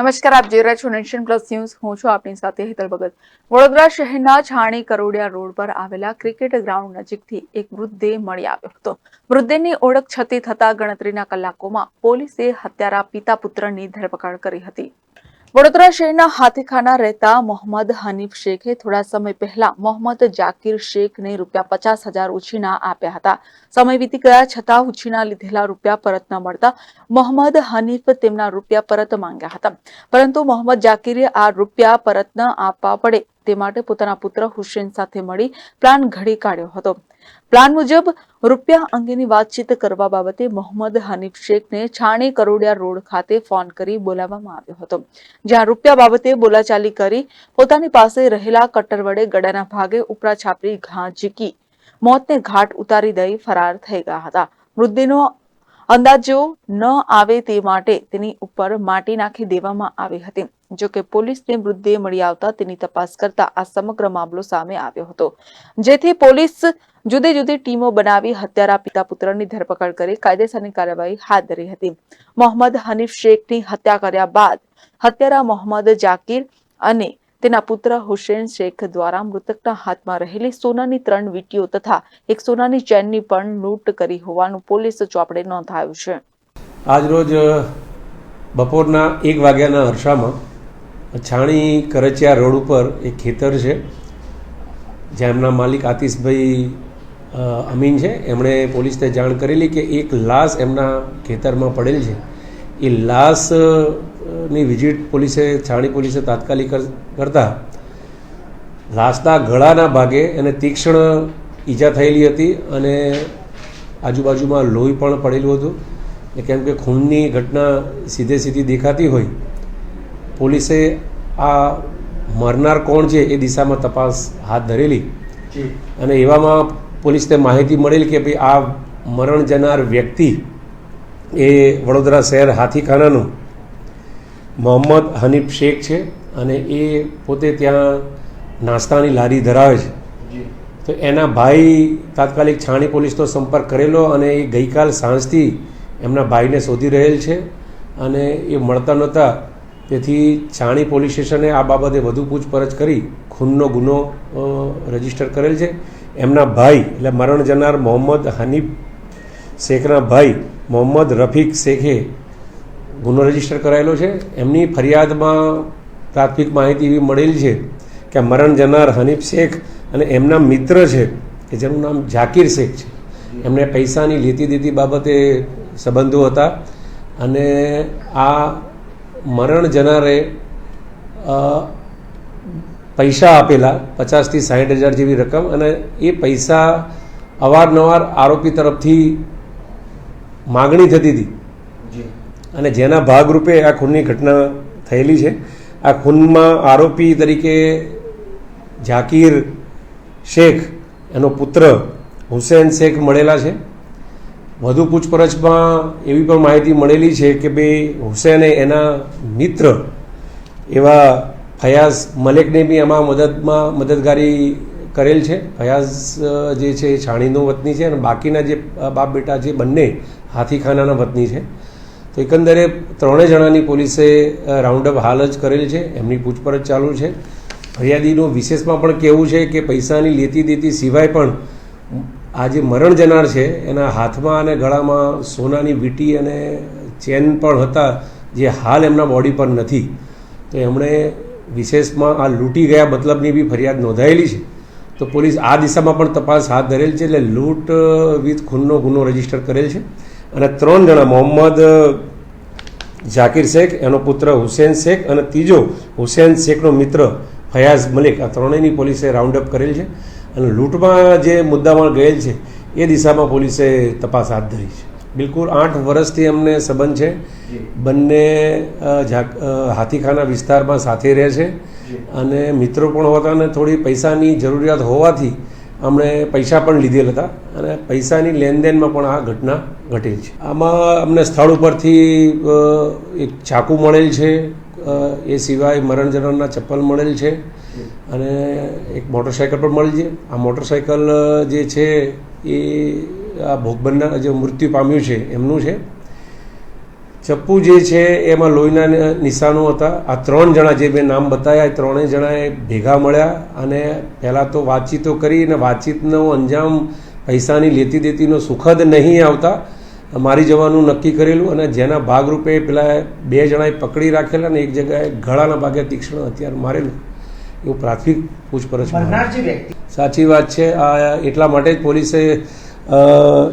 નમસ્કાર, આપ જોઈ રહ્યા છો નેશન પ્લસ ન્યૂઝ. હું છું આપની સાથે હેતલ ભગત. વડોદરા શહેરના છાણી કરોડિયા રોડ પર આવેલા ક્રિકેટ ગ્રાઉન્ડ નજીકથી એક મૃતદેહ મળી આવ્યો હતો. મૃતદેહની ઓળખ છતી થતા ગણતરીના કલાકોમાં પોલીસે હત્યારા પિતા પુત્રની ધરપકડ કરી હતી. વડોદરા શહેરના હાથીખાના રહેતા મોહમ્મદ હનીફ શેખે થોડા સમય પહેલા મોહમ્મદ જાકીર શેખને રૂપિયા પચાસ હજાર ઉછીના આપ્યા હતા. સમય વીતી ગયા છતાં ઉછીના લીધેલા રૂપિયા પરત ન મળતા મોહમ્મદ હનીફ તેમના રૂપિયા પરત માંગ્યા હતા. પરંતુ મોહમ્મદ જાકીરે આ રૂપિયા પરત ન આપવા પડે તે માટે પોતાના પુત્ર હુસેન સાથે મળી પ્લાન ઘડી કાઢ્યો હતો. પ્લાન મુજબ રૂપિયા અંગેની વાતચીત કરવા બાબતે મોહમ્મદ હનીફ શેખને છાણી કરોડિયા રોડ ખાતે ફોન કરી બોલાવવામાં આવ્યો હતો. જ્યાં રૂપિયા બાબતે બોલાચાલી કરી પોતાની પાસે રહેલા કટર વડે ગળાના ભાગે ઉપરા છાપરી ઘા ઝીકી, મોતને ઘાટ ઉતારી દઈ ફરાર થઈ ગયા હતા. મૃતદેહનો અંદાજો ન આવે તે માટે તેની ઉપર માટી નાખી દેવામાં આવી હતી. જો કે પોલીસને મૃતદેહ મળી આવતા તેની તપાસ કરતા આ સમગ્ર મામલો સામે આવ્યો હતો. જેથી પોલીસ જુદી જુદી ટીમો બનાવી હત્યારા પિતા પુત્રની ધરપકડ કરી કાયદેસરની કાર્યવાહી હાથ ધરી હતી. મોહમ્મદ હનીફ શેખની હત્યા કર્યા બાદ હત્યારા મોહમ્મદ જાકીર અને તેના પુત્ર હુસેન શેખ દ્વારા મૃતકના હાથમાં રહેલી સોનાની ત્રણ વીંટીઓ તથા એક સોનાની ચેનની પણ લૂંટ કરી હોવાનું પોલીસ ચોપડે નોંધાયું છે. આજરોજ બપોરના એક વાગ્યાના અરસામાં છાણી કરચિયા રોડ ઉપર એક ખેતર છે જેમના માલિક આતિશભાઈ અમીન છે. એમણે પોલીસને જાણ કરેલી કે એક લાશ એમના ખેતરમાં પડેલ છે. એ લાશ ની વિઝિટ પોલીસે છાણી પોલીસે તાત્કાલિક કરતાં લાશના ગળાના ભાગે એને તીક્ષ્ણ ઈજા થયેલી હતી અને આજુબાજુમાં લોહી પણ પડેલું હતું. કેમ કે ખૂનની ઘટના સીધે સીધી દેખાતી હોય પોલીસે આ મરનાર કોણ છે એ દિશામાં તપાસ હાથ ધરેલી. અને એવામાં પોલીસને માહિતી મળેલી કે ભાઈ આ મરણ જનાર વ્યક્તિ એ વડોદરા શહેર હાથીખાનાનું મોહમ્મદ હનીફ શેખ છે અને એ પોતે ત્યાં નાસ્તાની લારી ધરાવે છે. તો એના ભાઈ તાત્કાલિક છાણી પોલીસનો સંપર્ક કરેલો અને એ ગઈકાલ સાંજથી એમના ભાઈને શોધી રહેલ છે અને એ મળતા નહોતા. તેથી છાણી પોલીસ સ્ટેશને આ બાબતે વધુ પૂછપરછ કરી ખૂનનો ગુનો રજિસ્ટર કરેલ છે. એમના ભાઈ એટલે મરણ જનાર મોહમ્મદ હનીફ શેખના ભાઈ મોહમ્મદ રફીક શેખે ગુનો રજિસ્ટર કરાયેલો છે. એમની ફરિયાદમાં પ્રાથમિક માહિતી એવી મળેલી છે કે મરણ જનાર હનીફ શેખ અને એમના મિત્ર છે, કે જેનું નામ ઝાકીર શેખ છે. એમને પૈસાની લેતી દેતી બાબતે સંબંધો હતા અને આ મરણ જનારે પૈસા આપેલા પચાસથી સાઠ હજાર જેવી રકમ અને એ પૈસા અવારનવાર આરોપી તરફથી માગણી થતી હતી. અને જેના ભાગરૂપે આ ખૂનની ઘટના થયેલી છે. આ ખૂનમાં આરોપી તરીકે ઝાકીર શેખ, એનો પુત્ર હુસેન શેખ મળેલા છે. વધુ પૂછપરછમાં એવી પણ માહિતી મળેલી છે કે ભાઈ હુસેને એના મિત્ર એવા ફયાઝ મલેકને બી એમાં મદદમાં મદદગારી કરેલ છે. ફયાઝ જે છે એ છાણીનો વતની છે અને બાકીના જે બાપ બેટા છે બંને હાથીખાનાના વતની છે. તો એકંદરે ત્રણેય જણાની પોલીસે રાઉન્ડ અપ હાલ જ કરેલ છે, એમની પૂછપરછ ચાલુ છે. ફરિયાદીનું વિશેષમાં પણ કહેવું છે કે પૈસાની લેતી દેતી સિવાય પણ આ જે મરણ જનાર છે, એના હાથમાં અને ગળામાં સોનાની વીંટી અને ચેન પણ હતા, જે હાલ એમના બોડી પર નથી. તો એમણે વિશેષમાં આ લૂંટી ગયા મતલબની બી ફરિયાદ નોંધાયેલી છે. તો પોલીસ આ દિશામાં પણ તપાસ હાથ ધરેલ છે, એટલે લૂંટ વિથ ખૂનનો ગુનો રજિસ્ટર કરેલ છે. અને ત્રણ જણા મોહમ્મદ ઝાકીર શેખ એનો પુત્ર હુસેન શેખ અને ત્રીજો હુસેન શેખનો મિત્ર ફયાઝ મલિક. આ ત્રણેયની પોલીસે રાઉન્ડ અપ કરેલ છે અને લૂંટમાં જે મુદ્દામાં ગયેલ છે એ દિશામાં પોલીસે તપાસ હાથ ધરી છે. બિલકુલ આઠ વર્ષથી અમને સંબંધ છે. બંને હાથીખાના વિસ્તારમાં સાથે રહે છે અને મિત્રો પણ હોતા અને થોડી પૈસાની જરૂરિયાત હોવાથી અમણે પૈસા પણ લીધેલ હતા અને પૈસાની લેનદેનમાં પણ આ ઘટના ઘટેલ છે. આમાં અમને સ્થળ ઉપરથી એક ચાકુ મળેલ છે એ સિવાય મરણ ચપ્પલ મળેલ છે અને એક મોટરસાઇકલ પણ મળી છે. આ મોટરસાયકલ જે છે એ આ ભોગ જે મૃત્યુ પામ્યું છે, એમનું છે. ચપ્પુ જે છે એમાં લોહીના નિશાનો હતા. આ ત્રણ જણા જે મેં નામ બતાવ્યા એ ત્રણેય જણાએ ભેગા મળ્યા અને પહેલાં તો વાતચીતો કરી અને વાતચીતનો અંજામ પૈસાની લેતી દેતીનો સુખદ નહીં આવતા. મારી જવાનું નક્કી કરેલું અને જેના ભાગરૂપે પેલા બે જણાએ પકડી રાખેલા અને એક જગ્યાએ ગળાના ભાગે તીક્ષ્ણ હથિયાર મારેલું. એવું પ્રાથમિક પૂછપરછ સાચી વાત છે. આ એટલા માટે જ પોલીસે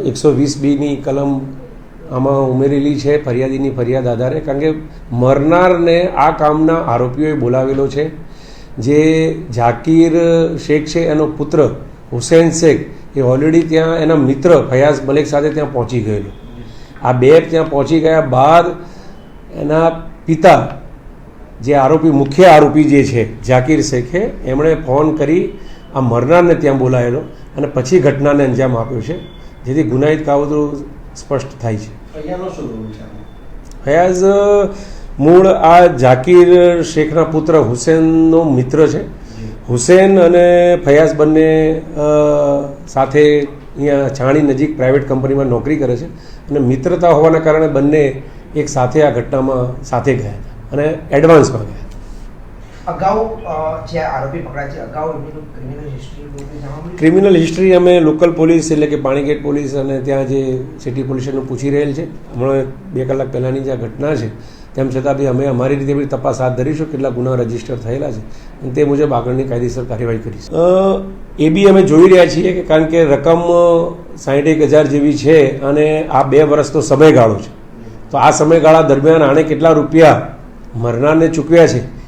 એકસો વીસ બીની કલમ આમાં ઉમેરેલી છે ફરિયાદીની ફરિયાદ આધારે, કારણ કે મરનારને આ કામના આરોપીઓએ બોલાવેલો છે. જે ઝાકીર શેખ છે, એનો પુત્ર હુસેન શેખ, એ ઓલરેડી ત્યાં એના મિત્ર ફયાઝ મલેક સાથે ત્યાં પહોંચી ગયેલો. આ બે ત્યાં પહોંચી ગયા બાદ એના પિતા, જે આરોપી, મુખ્ય આરોપી જે છે, ઝાકીર શેખે, એમણે ફોન કરી આ મરનારને ત્યાં બોલાયેલો અને પછી ઘટનાને અંજામ આપ્યો છે, જેથી ગુનાહિત કાવતરું સ્પષ્ટ થાય છે. ફયાઝ મૂળ આ ઝાકીર શેખના પુત્ર હુસેનનો મિત્ર છે. હુસેન અને ફયાઝ બંને સાથે અહીંયા છાણી નજીક પ્રાઇવેટ કંપનીમાં નોકરી કરે છે અને મિત્રતા હોવાના કારણે બંને એક સાથે આ ઘટનામાં સાથે ગયા અને એડવાન્સમાં ગયા અગાઉ જે આરોપી પકડાય છે, અગાઉ એમની ક્રિમિનલ હિસ્ટ્રી ક્રિમિનલ હિસ્ટ્રી અમે લોકલ પોલીસ એટલે કે પાણીગેટ પોલીસ અને ત્યાં જે સિટી પોલીસનું પૂછી રહેલ છે. હમણાં બે કલાક પહેલાંની જે ઘટના છે, તેમ છતાં બી અમે અમારી રીતે બી તપાસ હાથ ધરીશું કેટલા ગુના રજિસ્ટર થયેલા છે. અને તે મુજબ આગળની કાયદેસર કાર્યવાહી કરીશું. એ બી અમે જોઈ રહ્યા છીએ કે કારણ કે રકમ સાઠ એક હજાર જેવી છે અને આ બે વર્ષનો સમયગાળો છે. તો આ સમયગાળા દરમિયાન આણે કેટલા રૂપિયા મરનારને ચૂકવ્યા છે?